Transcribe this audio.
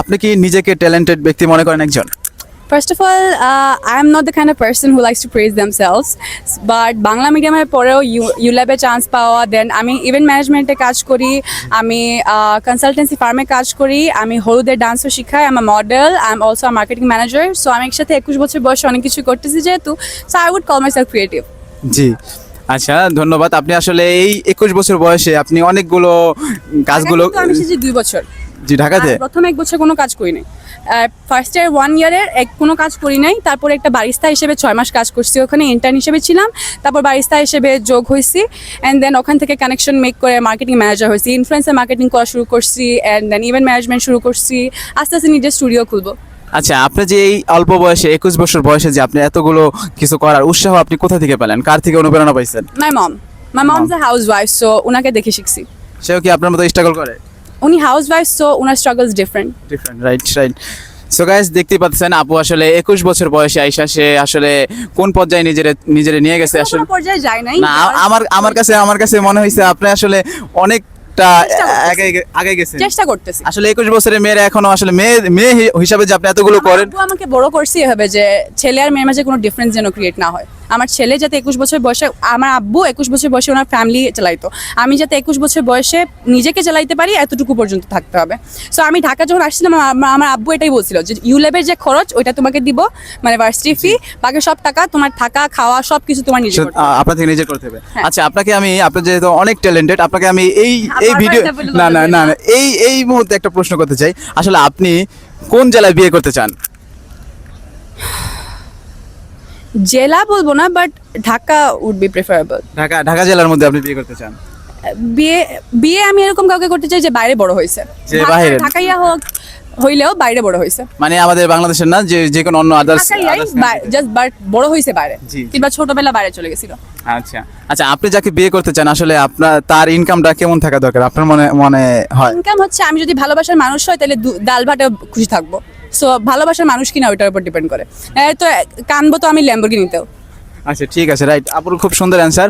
আপনি কি নিজেকে ট্যালেন্টেড ব্যক্তি মনে করেন একজন? First of all I am not the kind of person who likes to praise themselves. But Bangla মিডিয়ামের পরেও ইউ ইউল্যাবে চান্স পাওয়া দেন আমি ইভেন্ট ম্যানেজমেন্টে কাজ করি আমি কনসালটেন্সি ফার্মে কাজ করি আমি হলুদের ডান্সও শিখাই আমার model I am also marketing manager so আমি একসাথে একুশ বছর বয়সে অনেক কিছু করতেছি যেহেতু so I would call myself creative জি। আচ্ছা ধন্যবাদ। আপনি আসলে এই একুশ বছর বয়সে আপনি অনেকগুলো কাজগুলো আমি দুই বছর। জি ঢাকাতে? প্রথম এক বছর কোনো কাজ করি নাই ফার্স্ট ইয়ার ওয়ান ইয়ারের এক কোনো কাজ করি নাই তারপরে একটা বারিস্তা হিসেবে ছয় মাস কাজ করছি। ওখানে ইন্টার্ন হিসেবে ছিলাম। তারপর বারিস্তা হিসেবে যোগ হয়েছি অ্যান্ড দেন ওখান থেকে কানেকশন মেক করে মার্কেটিং ম্যানেজার হয়েছি ইনফ্লুয়েন্সার মার্কেটিং করা শুরু করছি। অ্যান্ড দেন ইভেন্ট ম্যানেজমেন্ট শুরু করছি। আস্তে আস্তে নিজের স্টুডিও খুলবো। আচ্ছা আপনি যে এই অল্প বয়সে একুশ বছর বয়সে যে আপনি এতগুলো কিছু করার উৎসাহ আপনি কোথা থেকে পেলেন? কার থেকে অনুপ্রেরণা পাইছেন? My mom my mom a housewife so ওনাকে দেখে শিখছি। সেও কি আপনার মতো স্ট্রাগল করে? উনি হাউস ওয়াইফ সো ওনার struggles different different right right so guys দেখতেই পাচ্ছেন আপু আসলে একুশ বছর বয়সে আইসা সে আসলে কোন পর্যায়ে নিজের নিজের নিয়ে গেছে আসলে? পর্যায়ে যায় নাই। না আমার আমার কাছে আমার কাছে মনে হয়েছে আপনি আসলে করতেছি। আগে আগে চেষ্টা করতেছি আসলে একুশ বছরের মেয়েরা এখনও আসলে মেয়ে মেয়ে হিসাবে যে আপনি এতগুলো করেন। আমাকে বড় করছি এভাবে যে ছেলে আর মেয়ের মাঝে কোনো ডিফারেন্স যেন ক্রিয়েট না হয়। আমার ছেলে যাতে একুশ বছর বয়সে আমার আব্বু একুশ বছর বয়সে ওনার ফ্যামিলি চালাইতো। আমি যাতে একুশ বছর বয়সে নিজেকে চালাইতে পারি এতটুকু পর্যন্ত থাকতে হবে। সো আমি ঢাকা যখন আসছিলাম আমার- আব্বু এটাই বলছিল যে ইউলেবের যে খরচ ওইটা তোমাকে দিব মানে ভার্সিটি ফি বাকি সব টাকা তোমার থাকা খাওয়া সব কিছু তোমার নিজে আপনার থেকে নিজে করতে হবে। হ্যাঁ। আচ্ছা আপনাকে আমি আপনি যেহেতু অনেক ট্যালেন্টেড আপনাকে আমি এই এই ভিডিও না না। না, এই এই মুহূর্তে একটা প্রশ্ন করতে চাই। আসলে আপনি কোন জেলায় বিয়ে করতে চান? জেলা বলব না but Dhaka would be preferable Dhaka Dhaka জেলার মধ্যে আপনি বিয়ে করতে চান? বিয়ে বিয়ে আমি এরকম কাউকে করতে চাই যে বাইরে বড় হয়েছে। যে বাইরে। ঢাকাইয়া হোক হইলেও বাইরে বড় হয়েছে। মানে আমাদের বাংলাদেশের না যে যে কোনো অন্য আদার্স জাস্ট বাট বড় হয়েছে বাইরে। কিংবা ছোটবেলা বাইরে চলে গেছিল। আচ্ছা। আচ্ছা আপনি যাকে বিয়ে করতে চান আসলে আপনার তার ইনকামটা কেমন থাকা দরকার? আপনার মনে মনে হয়? ইনকাম হচ্ছে আমি যদি ভালোবাসার মানুষ হয় তাহলে ডাল ভাতে খুশি থাকব। সো ভালোবাসার মানুষ কিনা ওইটার উপর ডিপেন্ড করে। তো, কানবো তো আমি ল্যাম্বরগিনিতেও আচ্ছা ঠিক আছে, রাইট। আপুর খুব সুন্দর অ্যান্সার